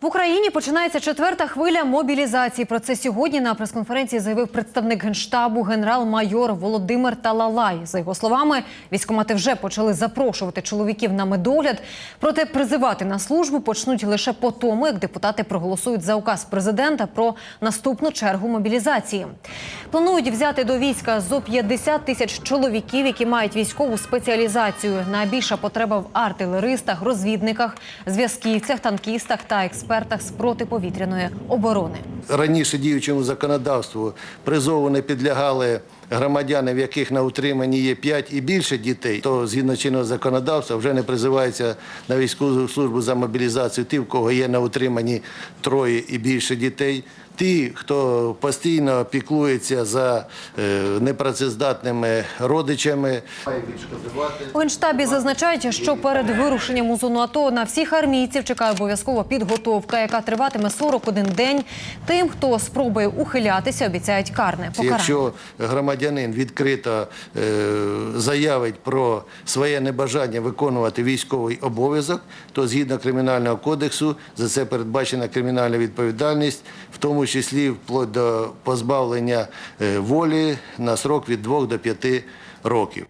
В Україні починається четверта хвиля мобілізації. Про це сьогодні на прес-конференції заявив представник генштабу генерал-майор Володимир Талалай. За його словами, військомати вже почали запрошувати чоловіків на медогляд. Проте призивати на службу почнуть лише по тому, як депутати проголосують за указ президента про наступну чергу мобілізації. Планують взяти до війська зо 50 тисяч чоловіків, які мають військову спеціалізацію. Найбільша потреба в артилеристах, розвідниках, зв'язківцях, танкістах та експертах з протиповітряної оборони. раніше діючому законодавству призову не підлягали громадяни, в яких на утриманні є 5 і більше дітей, то згідно чинного законодавства вже не призиваються на військову службу за мобілізацію ті, в кого є на утриманні троє і більше дітей. Ті, хто постійно піклується за е, непрацездатними родичами. У генштабі зазначають, що перед вирушенням у зону АТО на всіх армійців чекає обов'язкова підготовка, яка триватиме 41 день. Тим, хто спробує ухилятися, обіцяють карне покарання. Якщо громадянин відкрито е, заявить про своє небажання виконувати військовий обов'язок, то згідно кримінального кодексу за це передбачена кримінальна відповідальність, в тому числі вплоть до позбавлення е, волі на срок від 2 до 5 років.